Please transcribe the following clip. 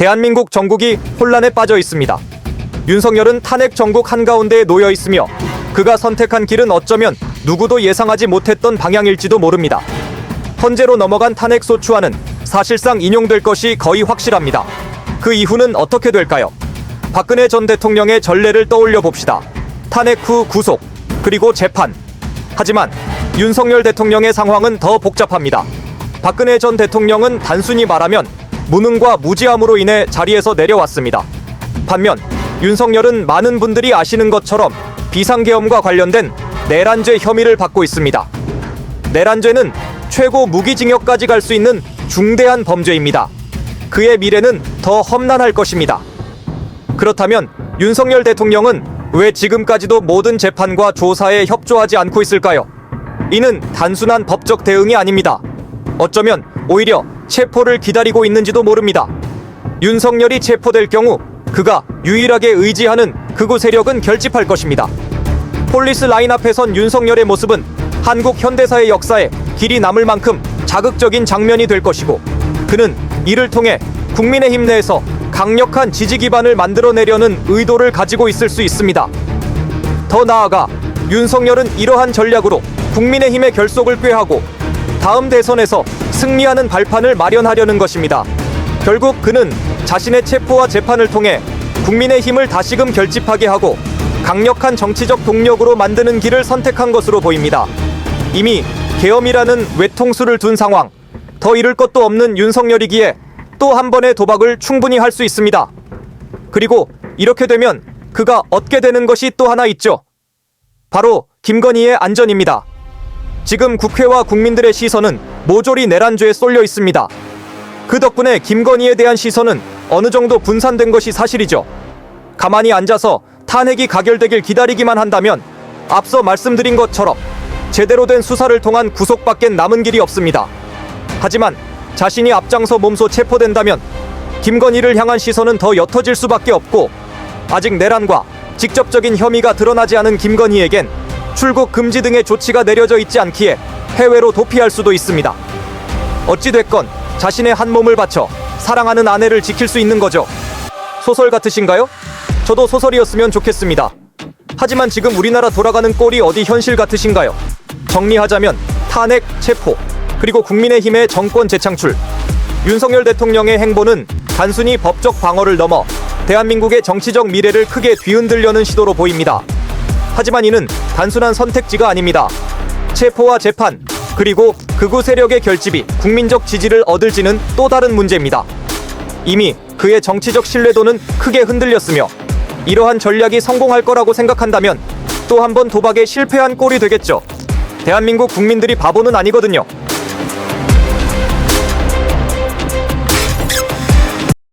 대한민국 정국이 혼란에 빠져 있습니다. 윤석열은 탄핵 정국 한가운데에 놓여 있으며 그가 선택한 길은 어쩌면 누구도 예상하지 못했던 방향일지도 모릅니다. 헌재로 넘어간 탄핵 소추안은 사실상 인용될 것이 거의 확실합니다. 그 이후는 어떻게 될까요? 박근혜 전 대통령의 전례를 떠올려 봅시다. 탄핵 후 구속, 그리고 재판. 하지만 윤석열 대통령의 상황은 더 복잡합니다. 박근혜 전 대통령은 단순히 말하면 무능과 무지함으로 인해 자리에서 내려왔습니다. 반면 윤석열은 많은 분들이 아시는 것처럼 비상계엄과 관련된 내란죄 혐의를 받고 있습니다. 내란죄는 최고 무기징역까지 갈 수 있는 중대한 범죄입니다. 그의 미래는 더 험난할 것입니다. 그렇다면 윤석열 대통령은 왜 지금까지도 모든 재판과 조사에 협조하지 않고 있을까요? 이는 단순한 법적 대응이 아닙니다. 어쩌면 오히려 체포를 기다리고 있는지도 모릅니다. 윤석열이 체포될 경우 그가 유일하게 의지하는 극우 세력은 결집할 것입니다. 폴리스 라인 앞에선 윤석열의 모습은 한국 현대사의 역사에 길이 남을 만큼 자극적인 장면이 될 것이고 그는 이를 통해 국민의힘 내에서 강력한 지지 기반을 만들어내려는 의도를 가지고 있을 수 있습니다. 더 나아가 윤석열은 이러한 전략으로 국민의힘의 결속을 꾀하고 다음 대선에서 승리하는 발판을 마련하려는 것입니다. 결국 그는 자신의 체포와 재판을 통해 국민의 힘을 다시금 결집하게 하고 강력한 정치적 동력으로 만드는 길을 선택한 것으로 보입니다. 이미 계엄이라는 외통수를 둔 상황, 더 잃을 것도 없는 윤석열이기에 또 한 번의 도박을 충분히 할 수 있습니다. 그리고 이렇게 되면 그가 얻게 되는 것이 또 하나 있죠. 바로 김건희의 안전입니다. 지금 국회와 국민들의 시선은 모조리 내란죄에 쏠려 있습니다. 그 덕분에 김건희에 대한 시선은 어느 정도 분산된 것이 사실이죠. 가만히 앉아서 탄핵이 가결되길 기다리기만 한다면 앞서 말씀드린 것처럼 제대로 된 수사를 통한 구속밖엔 남은 길이 없습니다. 하지만 자신이 앞장서 몸소 체포된다면 김건희를 향한 시선은 더 옅어질 수밖에 없고 아직 내란과 직접적인 혐의가 드러나지 않은 김건희에겐 출국 금지 등의 조치가 내려져 있지 않기에 해외로 도피할 수도 있습니다. 어찌됐건 자신의 한 몸을 바쳐 사랑하는 아내를 지킬 수 있는 거죠. 소설 같으신가요? 저도 소설이었으면 좋겠습니다. 하지만 지금 우리나라 돌아가는 꼴이 어디 현실 같으신가요? 정리하자면 탄핵, 체포, 그리고 국민의힘의 정권 재창출. 윤석열 대통령의 행보는 단순히 법적 방어를 넘어 대한민국의 정치적 미래를 크게 뒤흔들려는 시도로 보입니다. 하지만 이는 단순한 선택지가 아닙니다. 체포와 재판, 그리고 극우 세력의 결집이 국민적 지지를 얻을지는 또 다른 문제입니다. 이미 그의 정치적 신뢰도는 크게 흔들렸으며 이러한 전략이 성공할 거라고 생각한다면 또 한 번 도박에 실패한 꼴이 되겠죠. 대한민국 국민들이 바보는 아니거든요.